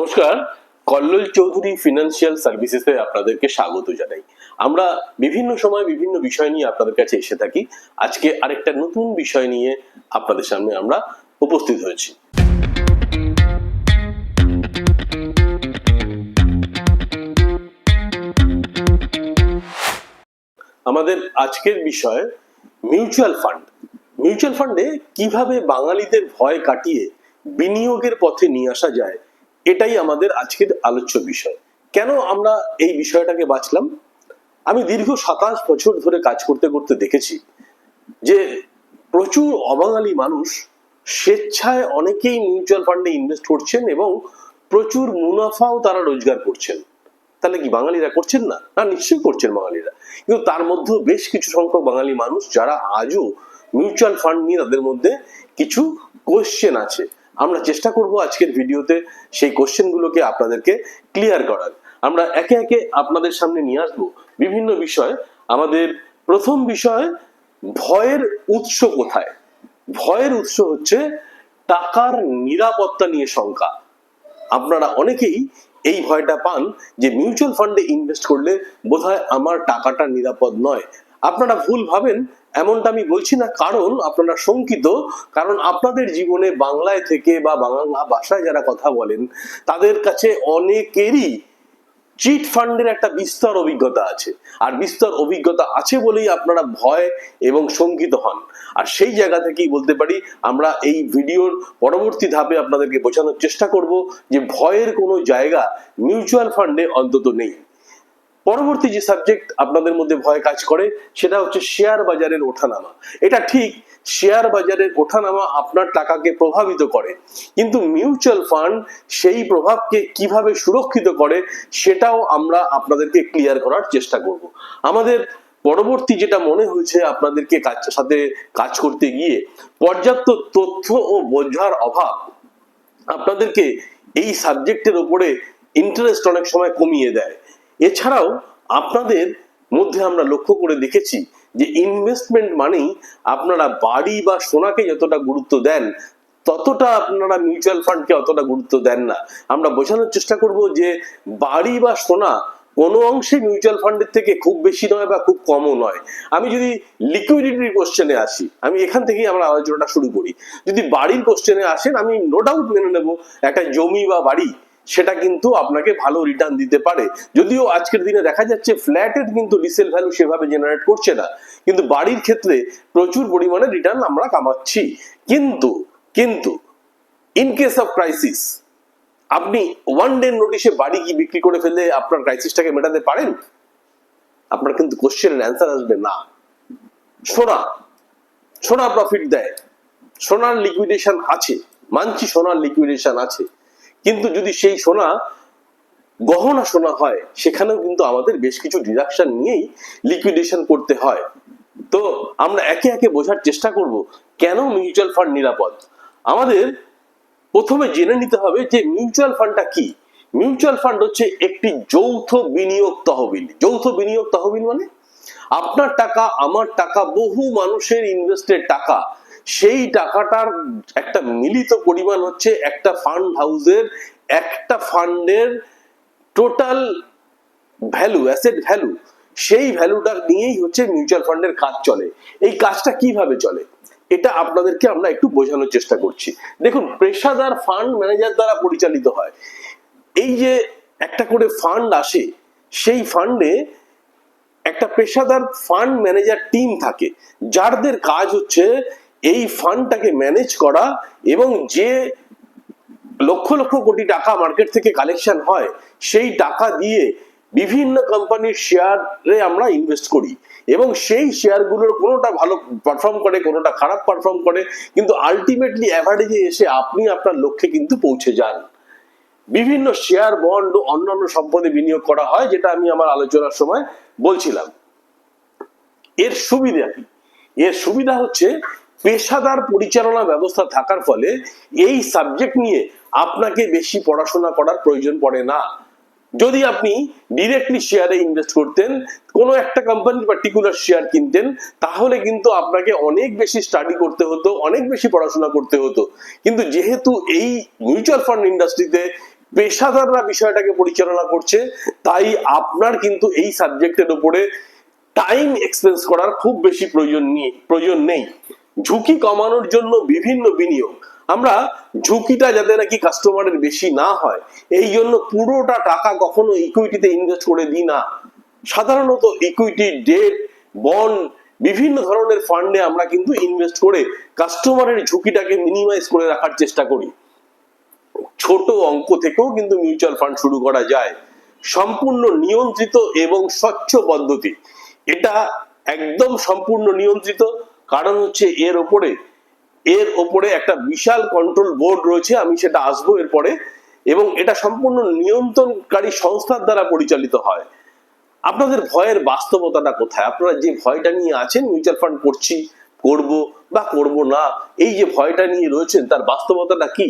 নমস্কার, কল্লোল চৌধুরী ফিনান্সিয়াল সার্ভিসেসে আপনাদেরকে স্বাগত জানাই। আমরা বিভিন্ন সময় বিভিন্ন বিষয় নিয়ে আপনাদের কাছে এসে থাকি। আজকে আরেকটা নতুন বিষয় নিয়ে আপনাদের সামনে আমরা উপস্থিত হয়েছি। আমাদের আজকের বিষয় মিউচুয়াল ফান্ড মিউচুয়াল ফান্ডে কীভাবে বাঙালিদের ভয় কাটিয়ে বিনিয়োগের পথে নিয়ে আসা যায় এটাই আমাদের আজকের আলোচ্য বিষয়। কেন আমরা এই বিষয়টাকে বাঁচলাম? আমি দীর্ঘ সাতাশ বছর ধরে কাজ করতে করতে দেখেছি যে প্রচুর অবাঙালি মানুষ স্বেচ্ছায় অনেকেই মিউচুয়াল ফান্ডে ইনভেস্ট করছেন এবং প্রচুর মুনাফাও তারা রোজগার করছেন। তাহলে কি বাঙালিরা করছেন না? না, নিশ্চয়ই করছেন বাঙালিরা। কিন্তু তার মধ্যেও বেশ কিছু সংখ্যক বাঙালি মানুষ যারা আজও মিউচুয়াল ফান্ড নিয়ে তাদের মধ্যে কিছু কোশ্চেন আছে। আমরা চেষ্টা করব আজকের ভিডিওতে সেই কোশ্চেনগুলোকে আপনাদেরকে ক্লিয়ার করার। আমরা একে একে আপনাদের সামনে নিয়ে আসব। বিভিন্ন বিষয়। আমাদের প্রথম বিষয়, ভয়ের উৎস কোথায়? ভয়ের উৎস হচ্ছে টাকার নিরাপত্তা নিয়ে শঙ্কা। আপনারা অনেকেই এই ভয়টা পান যে মিউচুয়াল ফান্ডে ইনভেস্ট করলে বোধহয় আমার টাকাটা নিরাপদ নয়। আপনারা ভুল ভাবেন, এমনটা আমি বলছি না কারণ আপনারা শঙ্কিত, কারণ আপনাদের জীবনে বাংলায় থেকে বা বাংলা ভাষায় যারা কথা বলেন, তাদের কাছে অনেকেরই চিট ফান্ডের একটা বিস্তর অভিজ্ঞতা আছে। আর বিস্তর অভিজ্ঞতা আছে বলেই আপনারা ভয় এবং শঙ্কিত হন। আর সেই জায়গা থেকেই বলতে পারি, আমরা এই ভিডিওর পরবর্তী ধাপে আপনাদেরকে বোঝানোর চেষ্টা করব যে ভয়ের কোনো জায়গা মিউচুয়াল ফান্ডে অন্তত নেই। পরবর্তী যে সাবজেক্ট আপনাদের মধ্যে ভয় কাজ করে, সেটা হচ্ছে শেয়ার বাজারের ওঠানামা। এটা ঠিক শেয়ার বাজারের ওঠানামা আপনার টাকাকে প্রভাবিত করে। কিন্তু মিউচুয়াল ফান্ড সেই প্রভাবকে কীভাবে সুরক্ষিত করে, সেটাও আমরা আপনাদেরকে ক্লিয়ার করার চেষ্টা করব। আমাদের পরবর্তী যেটা মনে হয়েছে আপনাদেরকে কাজ, সাথে কাজ করতে গিয়ে, পর্যাপ্ত তথ্য ও বোঝার অভাব আপনাদেরকে এই সাবজেক্টের উপরে ইন্টারেস্ট অনেক সময় কমিয়ে দেয়। এছাড়াও আপনাদের মধ্যে আমরা লক্ষ্য করে দেখেছি যে ইনভেস্টমেন্ট মানেই আপনারা বাড়ি বা সোনাকে যতটা গুরুত্ব দেন, ততটা আপনারা মিউচুয়াল ফান্ডকে অতটা গুরুত্ব দেন না। আমরা বোঝানোর চেষ্টা করব যে বাড়ি বা সোনা কোনো অংশে মিউচুয়াল ফান্ডের থেকে খুব বেশি নয় বা খুব কমও নয়। আমি যদি লিকুইডিটির কোশ্চেনে আসি, আমি এখান থেকেই আমরা আলোচনাটা শুরু করি। যদি বাড়ির কোশ্চেনে আসেন, আমি নো ডাউট মেনে নেব, একটা জমি বা বাড়ি সেটা কিন্তু আপনাকে ভালো রিটার্ন দিতে পারে। যদিও আজকের দিনে দেখা যাচ্ছে ফ্ল্যাটের কিন্তু রিসেল ভ্যালু সেভাবে জেনারেট করছে না। কিন্তু বাড়ির ক্ষেত্রে প্রচুর পরিমাণে রিটার্ন আমরা কামাচ্ছি। কিন্তু কিন্তু ইন কেস অফ ক্রাইসিস আপনি ওয়ান ডে নোটিশে বাড়ি কি বিক্রি করে ফেলে আপনার ক্রাইসিসটাকে মেটাতে পারেন? আপনার কিন্তু কোশ্চেনের অ্যান্সার আসবে না। সোনা সোনা প্রফিট দেয়। সোনার লিকুইডেশন আছে। মানছি সোনার লিকুইডেশন আছে। কিন্তু যদি সেই সোনা গহনা সোনা হয়, সেখানেও কিন্তু আমাদের বেশ কিছু ডিডাকশন নিয়েই লিকুইডেশন করতে হয়। তো আমরা একে একে বোঝার চেষ্টা করব, কেন মিউচুয়াল ফান্ড নিরাপদ? আমাদের প্রথমে জেনে নিতে হবে যে মিউচুয়াল ফান্ডটা কি? মিউচুয়াল ফান্ড হচ্ছে একটি যৌথ বিনিয়োগ তহবিল। যৌথ বিনিয়োগ তহবিল মানে? আপনার টাকা, আমার টাকা, বহু মানুষের ইনভেস্টেড টাকা। সেই টাকাটার একটা মিলিত পরিমাণ হচ্ছে একটা ফান্ড হাউসের একটা ফান্ডের টোটাল ভ্যালু অ্যাসেট ভ্যালু সেই ভ্যালুটা নিয়েই হচ্ছে মিউচুয়াল ফান্ডের কাজ চলে। এই কাজটা কীভাবে চলে? এটা আপনাদেরকে আমরা একটু বোঝানোর চেষ্টা করছি। দেখুন, পেশাদার ফান্ড ম্যানেজার দ্বারা পরিচালিত হয়। এই যে একটা করে ফান্ড আসে, সেই ফান্ডে একটা পেশাদার ফান্ড ম্যানেজার টিম থাকে। যাদের কাজ হচ্ছে এই ফান্ডটাকে ম্যানেজ করা এবং যে লক্ষ লক্ষ কোটি টাকা মার্কেট থেকে কালেকশন হয়, সেই টাকা দিয়ে বিভিন্ন কোম্পানির শেয়ারে আমরা ইনভেস্ট করি। এবং সেই শেয়ারগুলোর কোনোটা ভালো পারফর্ম করে, কোনোটা খারাপ পারফর্ম করে, কিন্তু আলটিমেটলি অ্যাভারেজে এসে আপনি আপনার লক্ষ্যে কিন্তু পৌঁছে যান। বিভিন্ন শেয়ার বন্ড ও অন্যান্য সম্পদে বিনিয়োগ করা হয়, যেটা আমি আমার আলোচনার সময় বলছিলাম। এর সুবিধা কি? এর সুবিধা হচ্ছে পেশাদার পরিচালনা ব্যবস্থা থাকার ফলে এই সাবজেক্ট নিয়ে আপনাকে বেশি পড়াশোনা করার প্রয়োজন পড়ে না। যদি আপনি ডিরেক্টলি শেয়ারে ইনভেস্ট করতেন, কোনো একটা কোম্পানির পার্টিকুলার শেয়ার কিনতেন, তাহলে কিন্তু আপনাকে অনেক বেশি স্টাডি করতে হতো, অনেক বেশি পড়াশোনা করতে হতো। কিন্তু যেহেতু এই মিউচুয়াল ফান্ড ইন্ডাস্ট্রিতে পেশাদাররা বিষয়টাকে পরিচালনা করছে, তাই আপনার কিন্তু এই সাবজেক্টের উপরে টাইম এক্সপেন্স করার খুব বেশি প্রয়োজন নেই প্রয়োজন নেই। ঝুঁকি কমানোর জন্য বিভিন্ন বিনিয়োগ। আমরা ঝুঁকিটা যাতে নাকি কাস্টমারের বেশি না হয়, এই জন্য পুরোটা টাকা কখনো ইকুইটিতে ইনভেস্ট করে দিই না। সাধারণত ইকুইটি ডেট বন্ড বিভিন্ন ধরনের ফান্ডে আমরা কিন্তু ইনভেস্ট করে কাস্টমারের ঝুঁকিটাকে মিনিমাইজ করে রাখার চেষ্টা করি। ছোট অঙ্ক থেকেও কিন্তু মিউচুয়াল ফান্ড শুরু করা যায়। সম্পূর্ণ নিয়ন্ত্রিত এবং স্বচ্ছ পদ্ধতি। এটা একদম সম্পূর্ণ নিয়ন্ত্রিত কারণ হচ্ছে এর ওপরে এর ওপরে একটা বিশাল কন্ট্রোল বোর্ড রয়েছে, আমি সেটা আসব এরপরে, এবং এটা সম্পূর্ণ নিয়ন্ত্রণকারী সংস্থার দ্বারা পরিচালিত হয়। আপনাদের ভয়ের বাস্তবতাটা কোথায়? আপনারা যে ভয়টা নিয়ে আছেন মিউচুয়াল ফান্ড করছি, করব বা করব না, এই যে ভয়টা নিয়ে রয়েছেন, তার বাস্তবতাটা কি?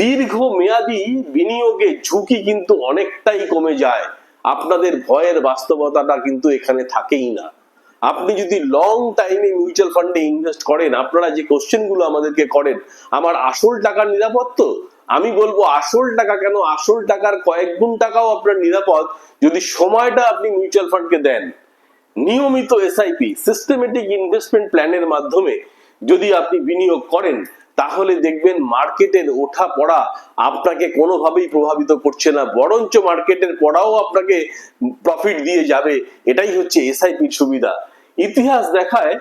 দীর্ঘ মেয়াদি বিনিয়োগে ঝুঁকি কিন্তু অনেকটাই কমে যায়। আপনাদের ভয়ের বাস্তবতাটা কিন্তু এখানে থাকেই না। আপনি যদি লং টাইমে মিউচুয়াল ফান্ডে ইনভেস্ট করেন, আপনারা যে কোশ্চেনগুলো আমাদেরকে করেন, আমার আসল টাকার নিরাপদ তো? আমি বলব আসল টাকা কেন? আসল টাকার কয়েক গুণ টাকাও আপনার নিরাপদ যদি সময়টা আপনি মিউচুয়াল ফান্ডকে দেন। নিয়মিত এসআইপি সিস্টেমেটিক ইনভেস্টমেন্ট প্ল্যানের মাধ্যমে যদি আপনি বিনিয়োগ করেন, তাহলে দেখবেন মার্কেটের ওঠা পড়া আপনাকে কোনোভাবেই প্রভাবিত করছে না, বরঞ্চ মার্কেটের পড়াও আপনাকে প্রফিট দিয়ে যাবে। এটাই হচ্ছে এসআইপির সুবিধা। ইতিহাস দেখায়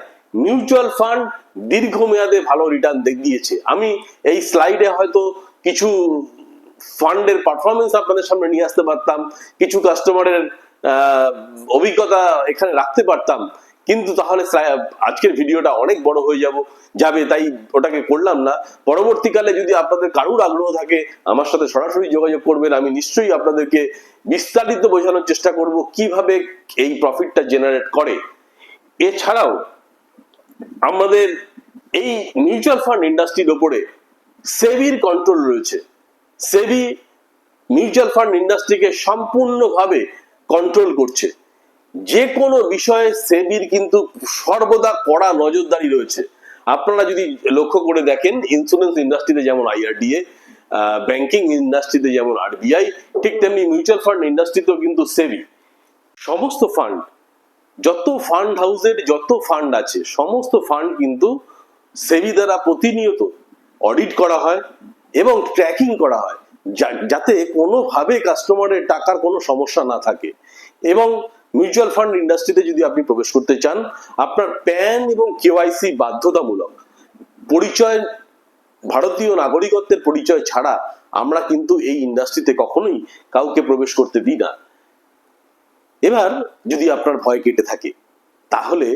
মিউচুয়াল ফান্ড দীর্ঘমেয়াদে ভালো রিটার্ন দিয়েছে আমি এই স্লাইডে হয়তো কিছু ফান্ডের পারফরমেন্স আপনাদের সামনে নিয়ে আসতে পারতাম, কিছু কাস্টমারের অভিজ্ঞতা এখানে রাখতে পারতাম। কিন্তু তাহলে আজকের ভিডিওটা অনেক বড় হয়ে যাব। যাবে, তাই ওটাকে করলাম না। পরবর্তীকালে যদি আপনাদের কারুর আগ্রহ থাকে, আমার সাথে সরাসরি যোগাযোগ করবেন। আমি নিশ্চয়ই আপনাদেরকে বিস্তারিত বোঝানোর চেষ্টা করব কীভাবে এই প্রফিটটা জেনারেট করে। এছাড়াও আমাদের এই মিউচুয়াল ফান্ড ইন্ডাস্ট্রির ওপরে সেবির কন্ট্রোল রয়েছে। সেবি মিউচুয়াল ফান্ড ইন্ডাস্ট্রিকে সম্পূর্ণভাবে কন্ট্রোল করছে। যে কোনো বিষয়ে সেবির কিন্তু সর্বদা কড়া নজরদারি রয়েছে। আপনারা যদি লক্ষ্য করে দেখেন ইন্স্যুরেন্স ইন্ডাস্ট্রিতে যেমন আইআরডিএ ব্যাংকিং ইন্ডাস্ট্রিতে যেমন আরবিআই ঠিক তেমনি মিউচুয়াল ফান্ড ইন্ডাস্ট্রিতেও কিন্তু সেবি সমস্ত ফান্ড যত ফান্ড হাউসের যত ফান্ড আছে, সমস্ত ফান্ড কিন্তু সেবি দ্বারা প্রতিনিয়ত অডিট করা হয় এবং ট্র্যাকিং করা হয় যাতে কোনোভাবে কাস্টমারের টাকার কোনো সমস্যা না থাকে। এবং মিউচুয়াল ফান্ড ইন্ডাস্ট্রিতে যদি আপনি প্রবেশ করতে চান, আপনার প্যান এবং কেওয়াইসি বাধ্যতামূলক। পরিচয়, ভারতীয় নাগরিকত্বের পরিচয় ছাড়া আমরা কিন্তু এই ইন্ডাস্ট্রিতে কখনোই কাউকে প্রবেশ করতে দিই না। এবার যদি আপনার ভয় কেটে থাকে, তাহলে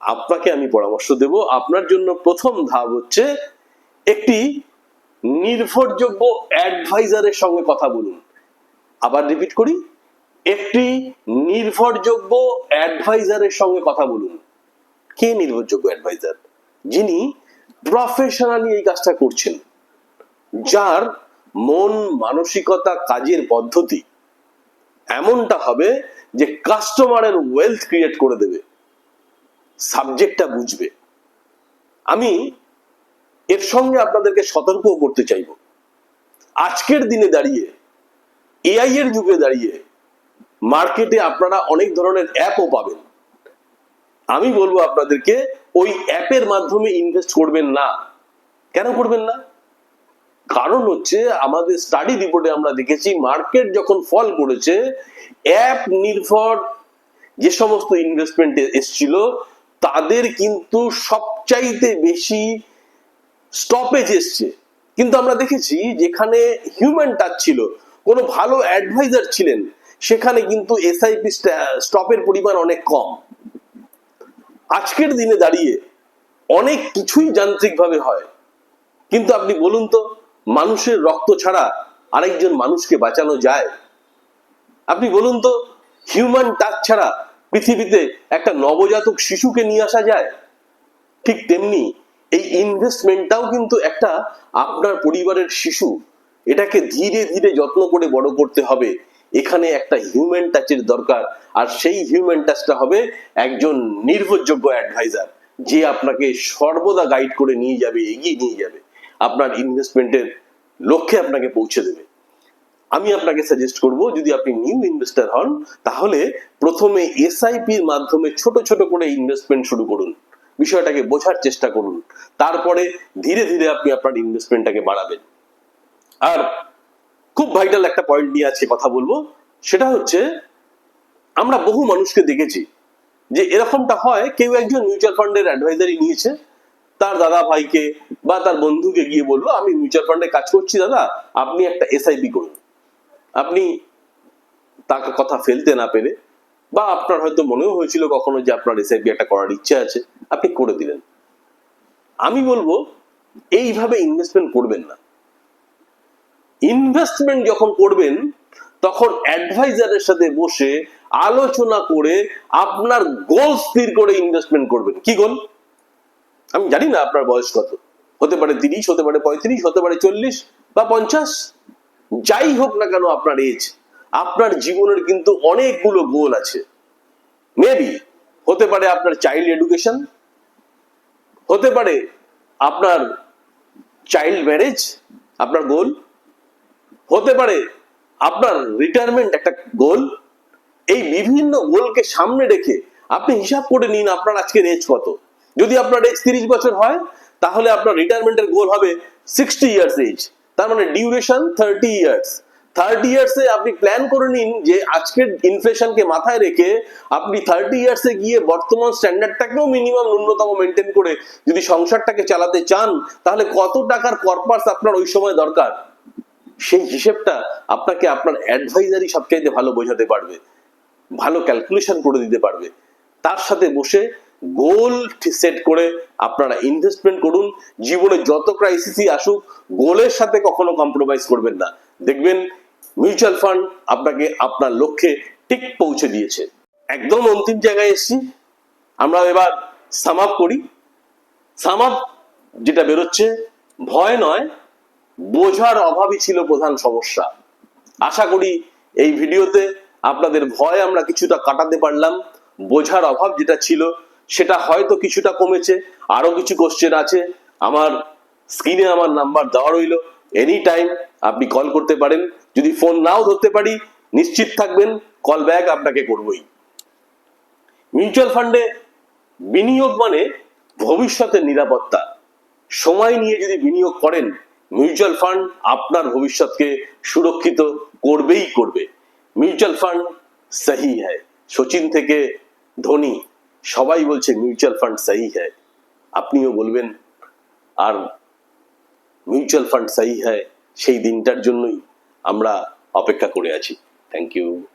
আপনাকে আমি পরামর্শ দেব, আপনার জন্য প্রথম ধাপ হচ্ছে একটি নির্ভরযোগ্য অ্যাডভাইজারের সঙ্গে কথা বলুন। আবার রিপিট করি, একটি নির্ভরযোগ্য অ্যাডভাইজারের সঙ্গে কথা বলুন। কে নির্ভরযোগ্য অ্যাডভাইজার? যিনি প্রফেশনালি এই কাজটা করছেন, যার মন মানসিকতা কাজের পদ্ধতি এমনটা হবে যে কাস্টমারের ওয়েলথ ক্রিয়েট করে দেবে। সাবজেক্টটা বুঝবে। আমি এর সঙ্গে আপনাদেরকে সতর্ক করতে চাইব। আজকের দিনে দাঁড়িয়ে এআই এর যুগে দাঁড়িয়ে মার্কেটে আপনারা অনেক ধরনের অ্যাপও পাবেন। আমি বলব আপনাদেরকে, ওই অ্যাপের মাধ্যমে ইনভেস্ট করবেন না। কেন করবেন না? কারণ হচ্ছে আমাদের স্টাডি রিপোর্টে আমরা দেখেছি মার্কেট যখন ফল করেছে অ্যাপ নির্ভর যে সমস্ত ইনভেস্টমেন্ট এসছিল, তাদের কিন্তু সবচাইতে বেশি স্টপেজ এসছে। কিন্তু আমরা দেখেছি যেখানে হিউম্যান টাচ ছিল, কোনো ভালো অ্যাডভাইজার ছিলেন, সেখানে কিন্তু এসআইপি স্টপের পরিমাণ অনেক কম। আজকের দিনে দাঁড়িয়ে অনেক কিছুই যান্ত্রিকভাবে হয়। কিন্তু আপনি বলুন তো মানুষের রক্ত ছাড়া আরেকজন মানুষকে বাঁচানো যায়? আপনি বলুন তো হিউম্যান টাচ ছাড়া পৃথিবীতে একটা নবজাতক শিশুকে নিয়ে আসা যায়? ঠিক তেমনি এই ইনভেস্টমেন্টটাও কিন্তু একটা আপনার পরিবারের শিশু। এটাকে ধীরে ধীরে যত্ন করে বড় করতে হবে। এখানে একটা হিউম্যান টাচের দরকার। আর সেই হিউম্যান টাচটা হবে একজন নির্ভরযোগ্য অ্যাডভাইজার যে আপনাকে সর্বদা গাইড করে নিয়ে যাবে, এগিয়ে নিয়ে যাবে। আপনার ইনভেস্টমেন্টের লক্ষ্যে আপনাকে পৌঁছে দেবে। আমি আপনাকে সাজেস্ট করব, যদি আপনি নিউ ইনভেস্টার হন, তাহলে প্রথমে এসআইপির মাধ্যমে ছোট ছোট করে ইনভেস্টমেন্ট শুরু করুন। বিষয়টাকে বোঝার চেষ্টা করুন। তারপরে ধীরে ধীরে আপনি আপনার ইনভেস্টমেন্টটাকে বাড়াবেন। আর খুব ভাইটাল একটা পয়েন্ট নিয়ে আছে কথা বলব, সেটা হচ্ছে আমরা বহু মানুষকে দেখেছি যে এরকমটা হয়, কেউ একজন মিউচুয়াল ফান্ডের অ্যাডভাইজারি নিয়েছে তার দাদা ভাইকে বা তার বন্ধুকে গিয়ে বলল, আমি মিউচুয়াল ফান্ডে কাজ করছি দাদা, আপনি একটা এসআইপি করুন। আপনি তাকে কথা ফেলতে না পেরে বা আপনার হয়তো মনেও হয়েছিল কখনো যে আপনার এসআইপি একটা করার ইচ্ছে আছে, আপনি করে দিলেন। আমি বলব, এইভাবে ইনভেস্টমেন্ট করবেন না। ইনভেস্টমেন্ট যখন করবেন, তখন অ্যাডভাইজারের সাথে বসে আলোচনা করে আপনার গোল স্থির করে ইনভেস্টমেন্ট করবেন। কি গোল আমি জানি না আপনার বয়স কত। হতে পারে তিরিশ, হতে পারে পঁয়ত্রিশ, হতে পারে চল্লিশ বা পঞ্চাশ। যাই হোক না কেন আপনার এজ আপনার জীবনের কিন্তু অনেকগুলো গোল আছে। মেবি হতে পারে আপনার চাইল্ড এডুকেশন হতে পারে আপনার চাইল্ড ম্যারেজ আপনার গোল, হতে পারে আপনার রিটায়ারমেন্ট একটা গোল। এই বিভিন্ন গোলকে সামনে রেখে আপনি হিসাব করে নিন আপনার আজকের এজ কত। যদি আপনার এজ তিরিশ বছর হয়, তাহলে আপনার রিটায়ারমেন্টের গোল হবে সিক্সটি ইয়ার্স এজ তার মানে ডিউরেশন থার্টি ইয়ার্স থার্টি ইয়ার্সে আপনি প্ল্যান করে নিন যে আজকের ইনফ্লেশনকে মাথায় রেখে আপনি থার্টি ইয়ার্সে গিয়ে বর্তমান স্ট্যান্ডার্ডটাকেও মিনিমাম ন্যূনতম মেনটেন করে যদি সংসারটাকে চালাতে চান, তাহলে কত টাকার কর্পাস আপনার ওই সময় দরকার? সেই হিসেবটা আপনাকে আপনার অ্যাডভাইজারই সবচাইতে ভালো বোঝাতে পারবে। ভালো ক্যালকুলেশন করে দিতে পারবে। তার সাথে বসে গোল সেট করে আপনারা ইনভেস্টমেন্ট করুন। জীবনে যত ক্রাইসিসই আসুক, গোলের সাথে কখনো কম্প্রোমাইজ করবেন না। দেখবেন মিউচুয়াল ফান্ড আপনাকে আপনার লক্ষ্যে ঠিক পৌঁছে দিয়েছে। একদম অন্তিম জায়গায় এসেছি। আমরা এবার সাম আপ করি। সাম আপ যেটা বেরোচ্ছে, ভয় নয়, বোঝার অভাবই ছিল প্রধান সমস্যা। আশা করি এই ভিডিওতে আপনাদের ভয় আমরা কিছুটা কাটাতে পারলাম। বোঝার অভাব যেটা ছিল সেটা হয়তো কিছুটা কমেছে, আরও কিছু কোশ্চেন আছে। আমার স্ক্রিনে আমার নাম্বার দেওয়া রইল। এনি টাইম আপনি কল করতে পারেন। যদি ফোন নাও ধরতে পারি, নিশ্চিত থাকবেন কল ব্যাক আপনাকে করবই। মিউচুয়াল ফান্ডে বিনিয়োগ মানে ভবিষ্যতের নিরাপত্তা। সময় নিয়ে যদি বিনিয়োগ করেন মিউচুয়াল ফান্ড আপনার ভবিষ্যৎকে সুরক্ষিত করবেই করবে। মিউচুয়াল ফান্ড সহি হ্যায় সচিন থেকে ধোনি। সবাই বলছে মিউচুয়াল ফান্ড সাহি হ্যায়। আপনিও বলবেন, আর মিউচুয়াল ফান্ড সাহি হ্যায়, সেই দিনটার জন্যই আমরা অপেক্ষা করে আছি। Thank you